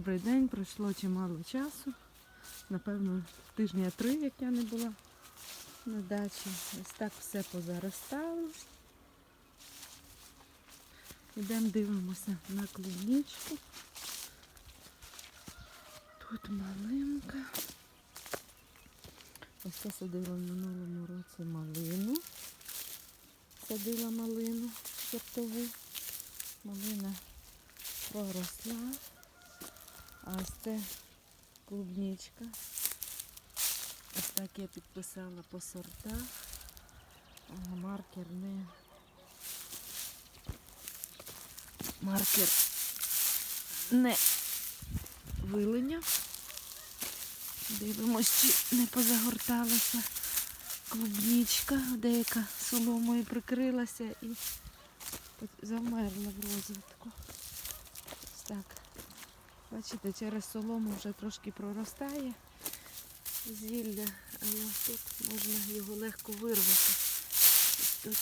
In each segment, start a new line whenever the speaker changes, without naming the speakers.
Добрий день, пройшло чимало часу. Напевно, тижня три, як я не була на дачі. Ось так все позаростало. Ідемо дивимося на клубничку. Тут малинка. Ось це садила в минулому році малину. Садила малину сортову. Малина проросла. А це клубничка. Ось так я підписала по сортах. Маркер не. Маркер не вилиняв. Дивимось, чи не позагорталася клубничка, деяка соломою прикрилася і замерла в розвитку. Ось так. Бачите, через солому вже трошки проростає зілля, але тут можна його легко вирвати. Тут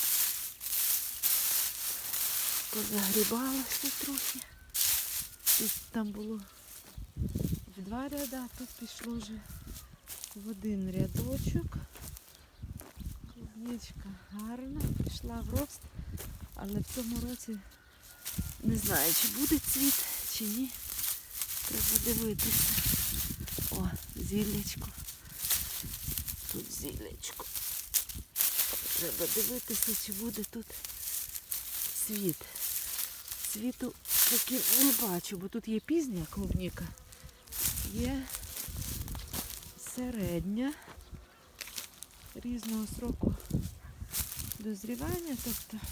позагрібалося трохи. Тут там було в два ряда, тут пішло вже в один рядочок. Клубничка гарна, пішла в рост, але в цьому році не знаю, чи буде цвіт, чи ні. Треба дивитися. О, зіллячко. Тут зіллячко. Треба дивитися, чи буде тут цвіт. Цвіту поки не бачу, бо тут є пізня клубніка, є середня різного сроку дозрівання, тобто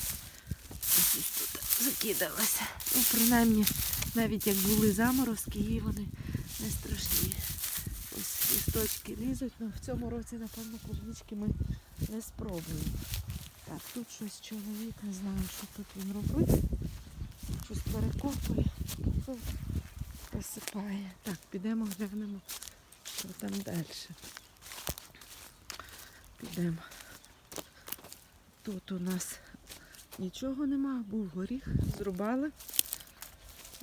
тут закидалася. Ну, принаймні, навіть як були заморозки, її вони не страшні. Ось лісточки лізуть, але в цьому році, напевно, клубнички ми не спробуємо. Так, тут щось чоловік, не знаю, що тут він робить. Щось перекопує, посипає. Так, підемо глянемо, що там далі. Підемо. Тут у нас нічого нема, був горіх, зрубали.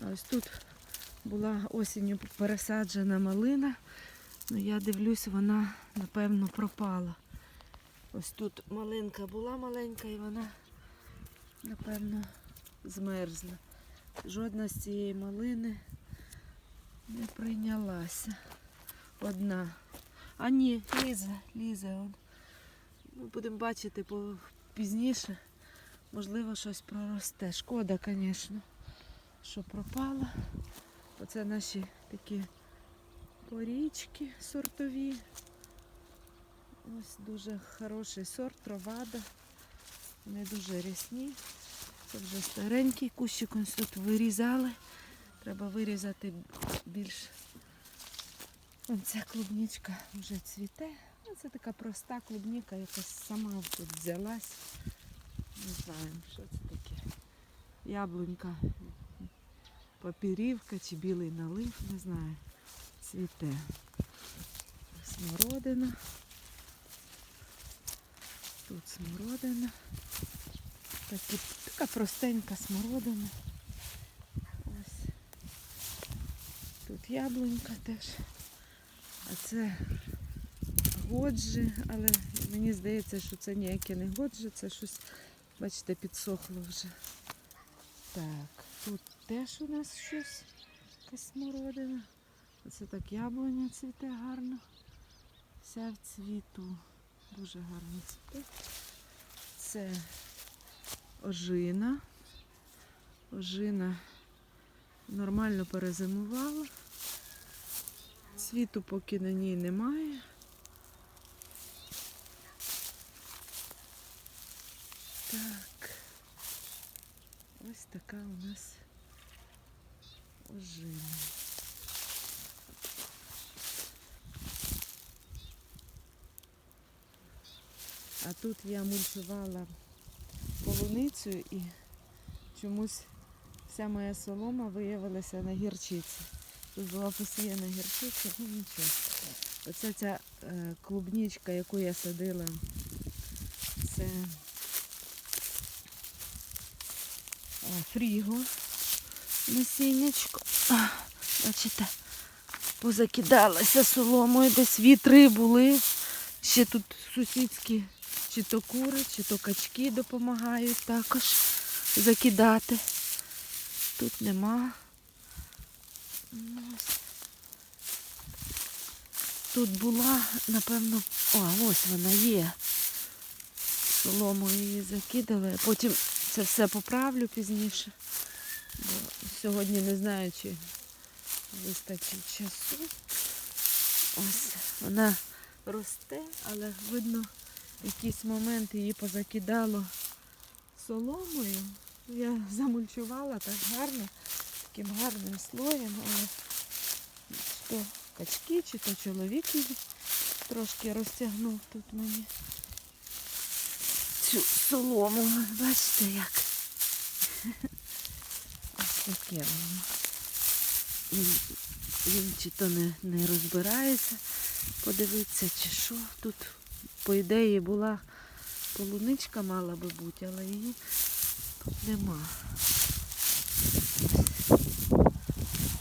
Ось тут була осінню пересаджена малина. Ну, я дивлюсь, вона, напевно, пропала. Ось тут малинка була маленька і вона, напевно, змерзла. Жодна з цієї малини не прийнялася. Одна. А ні, лізе, лізе. Ми будемо бачити пізніше. Можливо, щось проросте. Шкода, звісно, що пропала. Оце наші такі порічки сортові. Ось дуже хороший сорт, тровада. Не дуже рясні. Це вже старенький кущик ось тут вирізали. Треба вирізати більш. Ось ця клубничка вже цвіте. Ну, Це така проста клубніка, якась сама тут взялась. Не знаю, що це таке. Яблунька, папірівка чи білий налив, не знаю. Цвіте. Смородина. Тут смородина. Такі, така простенька смородина. Ось. Тут яблунька теж. А це годжі, але мені здається, що це ніяке не годжі, це щось, бачите, підсохло вже. Так, тут теж у нас щось, якась смородина. Оце так яблуня цвіте гарно. Вся в цвіту. Дуже гарно цвіте. Це ожина. Ожина нормально перезимувала. Цвіту поки на ній немає. Так. Ось така у нас ожина. А тут я мульчувала полуницю і чомусь вся моя солома виявилася на гірчиці. Тут була посіяна гірчиця, ну нічого. Оце ця е, клубничка, яку я садила, це е, фріго насіннячко. Бачите, позакидалася соломою, десь вітри були. Ще тут сусідські чи то кури, чи то качки допомагають також закидати. Тут нема. Ну. Тут була, напевно, о, ось вона є. Соломою її закидали, потім це все поправлю пізніше. Сьогодні не знаю, чи вистачить часу. Ось вона росте, але видно, якийсь момент її позакидало соломою. Я замульчувала так гарно, таким гарним слоєм, але то качки, чи то чоловік її трошки розтягнув тут мені цю солому. Бачите як? Таке воно. Він, він чи то не, не розбирається, подивитися, чи що. Тут, по ідеї, була полуничка мала би бути, але її тут нема.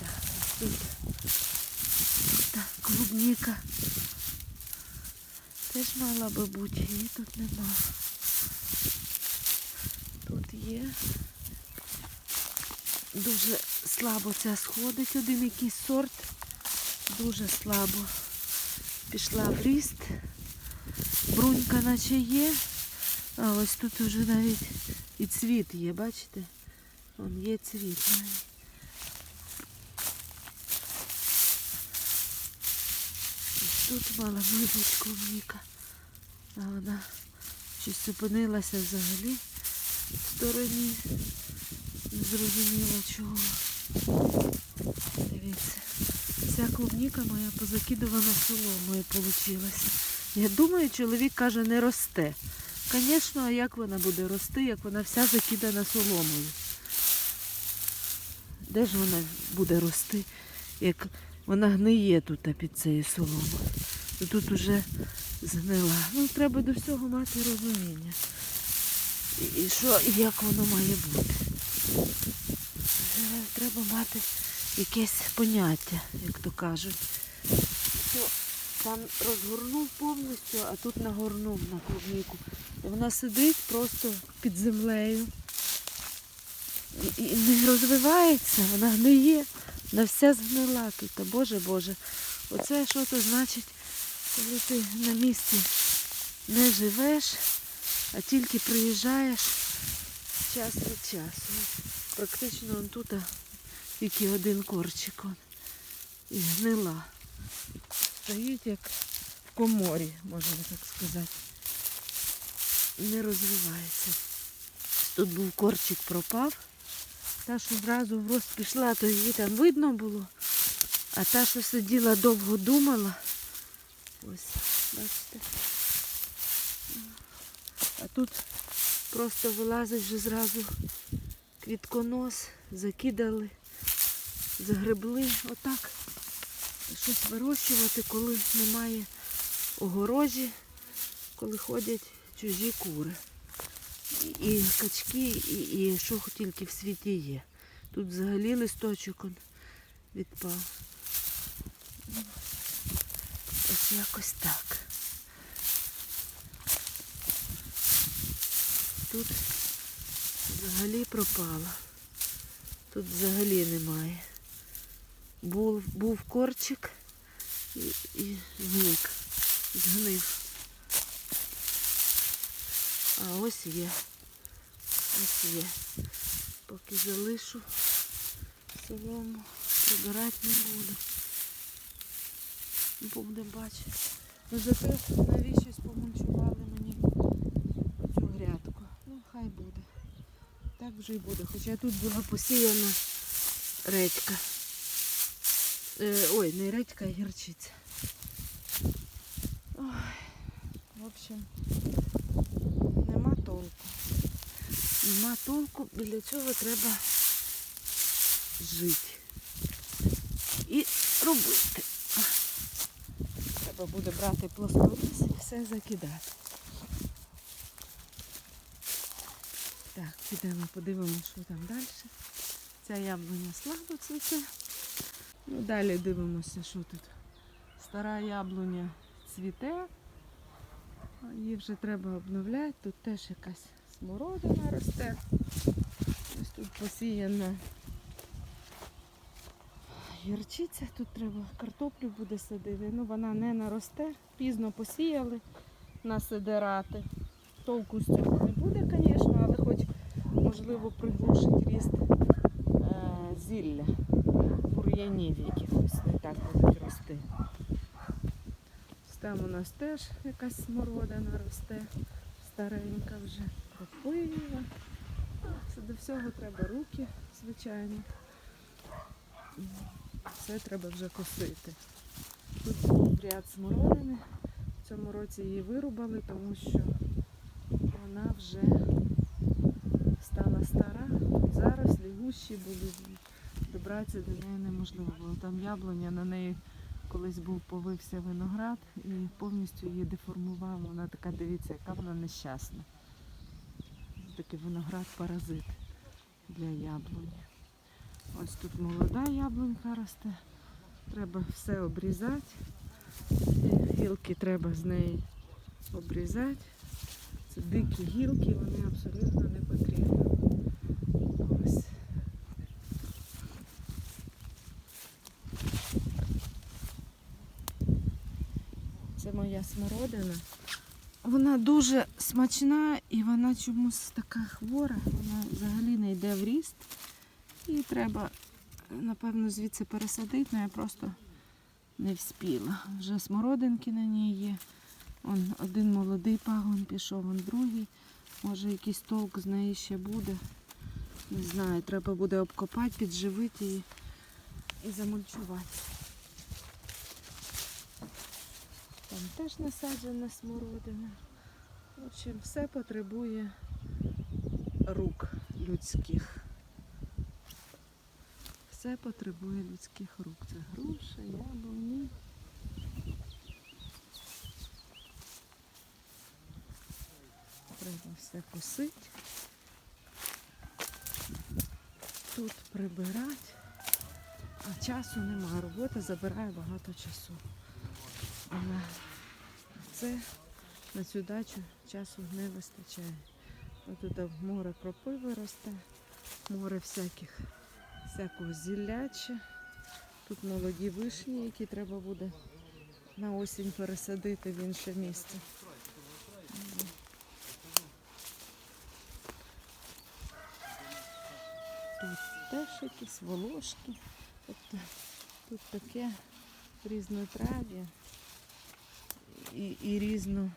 Так, тут. Так, клубніка. Теж мала би бути, її тут нема. Тут є. Дуже слабо ця сходить, один якийсь сорт. Дуже слабо пішла в ріст. Брунька наче є. А ось тут вже навіть і цвіт є, бачите? Вон є цвіт навіть. Ось Тут мала бути клубніка. А вона щось зупинилася взагалі в стороні. Зрозуміло чого. Дивіться. Вся клубніка моя позакидувана соломою получилася. Я думаю, чоловік каже, не росте. Звісно, а як вона буде рости, як вона вся закидана соломою? Де ж вона буде рости, як вона гниє тут під цією соломою? Тут уже згнила. Ну, треба до всього мати розуміння. І що, і як воно має бути? Треба мати якесь поняття, як то кажуть. Все, там розгорнув повністю, а тут нагорнув на клубніку. Вона сидить просто під землею. І, не розвивається, вона гниє, вона вся згнила тут. Та Боже Боже. Оце що то значить, коли ти на місці не живеш, а тільки приїжджаєш час від часу. Практично он тут тільки один корчик он. І гнила. Стоїть як в коморі, можна так сказати. Не розвивається. Тут був корчик пропав. Та, що зразу в рост пішла, то її там видно було. А та, що сиділа довго думала, ось, бачите. А тут просто вилазить вже зразу квітконос, закидали, загребли. Отак щось вирощувати, коли немає огорожі, коли ходять чужі кури. І, качки, і, і що тільки в світі є. Тут взагалі листочок відпав. Ось якось так. Тут взагалі пропала. Тут взагалі немає. Був, був корчик і, і зник, згнив. А ось є. Ось є. Поки залишу солому, прибирати не буду. Буде бачити. Ну зате навіщось помульчували мені оцю грядку. Ну, хай буде. Так вже й буде. Хоча тут була посіяна редька. Е, ой, не редька, а гірчиця. Ой, в общем, нема толку. Нема толку, біля цього треба жити. І робити. Треба буде брати плоскоріз і все закидати. Так, підемо подивимося, що там далі. Ця яблуня слабо цвіте. Ну, далі дивимося, що тут. Стара яблуня цвіте. Її вже треба обновляти. Тут теж якась смородина росте. Ось тут посіяна гірчиця. Тут треба картоплю буде садити. Ну вона не наросте. Пізно посіяли насидирати. Толку з цього не буде, можливо приглушить ріст е, зілля, бур'янів якихось не так будуть рости. Там у нас теж якась смородина росте, старенька вже, кропива. Це до всього треба руки, звичайно. Все треба вже косити. Тут був ряд смородини. В цьому році її вирубали, тому що вона вже стара. Зарослі гущі були. Добратися до неї неможливо було. Там яблуня, на неї колись був повився виноград і повністю її деформував. Вона така, дивіться, яка вона нещасна. Такий виноград паразит для яблуні. Ось тут молода яблунька росте. Треба все обрізати. Гілки треба з неї обрізати. Це дикі гілки, вони абсолютно не потрібні. Ось. Це моя смородина. Вона дуже смачна і вона чомусь така хвора. Вона взагалі не йде в ріст. І треба, напевно, звідси пересадити, але я просто не вспіла. Вже смородинки на ній є. Он один молодий пагон пішов, он другий. Може якийсь толк з неї ще буде. Не знаю, треба буде обкопати, підживити її і замульчувати. Там теж насаджена смородина. В общем, все потребує рук людських. Все потребує людських рук. Це груша, яблуні. Треба все косити. Тут прибирати. А часу немає. Робота забирає багато часу. А це, на цю дачу часу не вистачає. Тут море кропиви росте, море всяких, всякого зілляча. Тут молоді вишні, які треба буде на осінь пересадити в інше місце. Тут теж якісь волошки. Тобто тут таке різнотрав'я і, і різно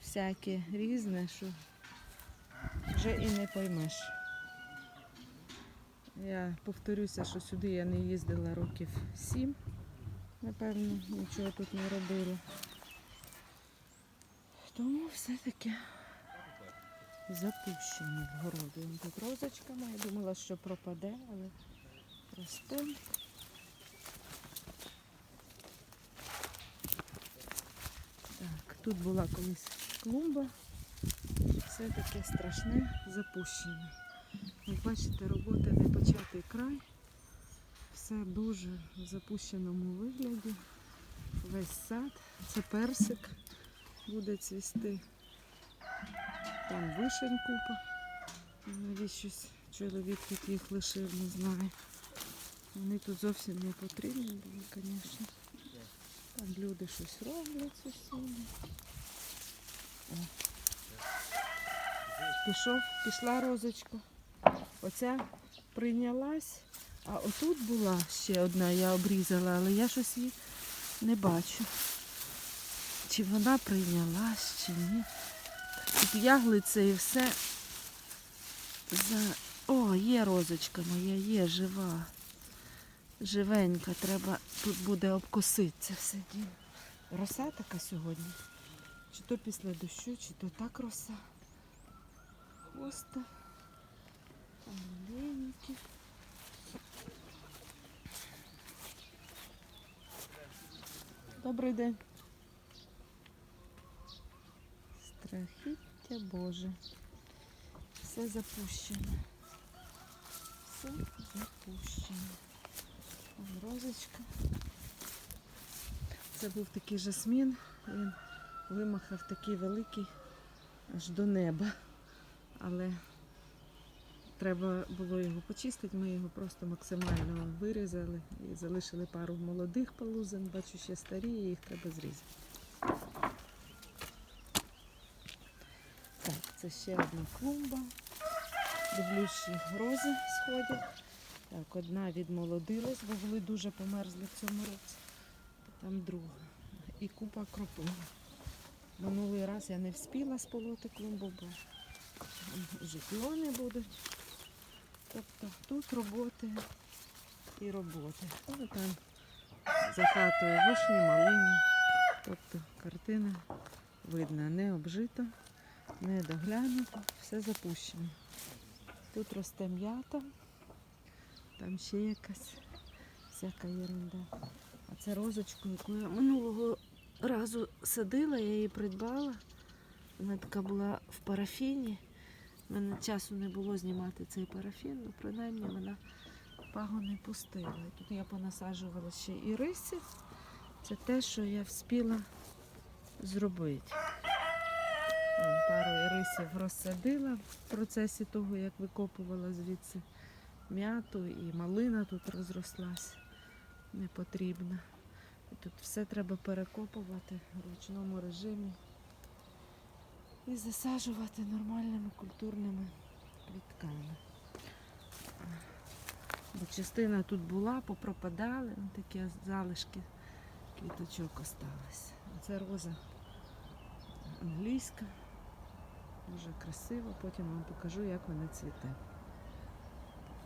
всяке різне, що вже і не поймеш. Я повторюся, що сюди я не їздила років сім, напевно, нічого тут не робила. Тому все-таки запущені в городі. Тут розочка моя, думала, що пропаде, але росте. Так, тут була колись клумба. Все таке страшне запущення. Як бачите, робота не початий край. Все дуже в запущеному вигляді. Весь сад. Це персик буде цвісти. Там вишень купа. Навіщось чоловік тут їх лишив, не знаю. Вони тут зовсім не потрібні були, звісно. Там люди щось роблять сусіди. Пішов, пішла розочка. Оця прийнялась. А отут була ще одна, я обрізала, але я щось її не бачу. Чи вона прийнялась, чи ні. Тут яглиця і все. За... О, є розочка моя, є жива. Живенька, треба тут буде обкосити це все діло. Роса така сьогодні. Чи то після дощу, чи то так роса. Хвоста. Маленькі. Добрий день. Страхіття Боже. Все запущено. Все запущено. Розочка. Це був такий жасмін. Він вимахав такий великий аж до неба. Але треба було його почистити. Ми його просто максимально вирізали і залишили пару молодих полузин. Бачу, ще старі, і їх треба зрізати. Так, це ще одна клумба. Дивлюсь, рози сходять. Так, одна відмолодилась, бо були дуже померзли в цьому році. Там друга. І купа кропиви. Минулий раз я не вспіла сполоти клумбу, бо піони будуть. Тобто тут роботи і роботи. Ну, там за хатою вишні, малини. Тобто картина видно, не обжито, не доглянуто, все запущено. Тут росте м'ята, там ще якась всяка ерунда. А це розочку, яку я минулого разу садила, я її придбала. Вона така була в парафіні. У мене часу не було знімати цей парафін, ну принаймні вона пагони пустила. І тут я понасаджувала ще і риси. Це те, що я вспіла зробити. Пару ірисів розсадила в процесі того, як викопувала звідси м'яту і малина тут розрослась непотрібна. І тут все треба перекопувати в ручному режимі і засаджувати нормальними культурними квітками. Бо частина тут була, попропадали, такі залишки квіточок осталось. Це роза англійська, дуже красива, потім вам покажу, як вона цвіте.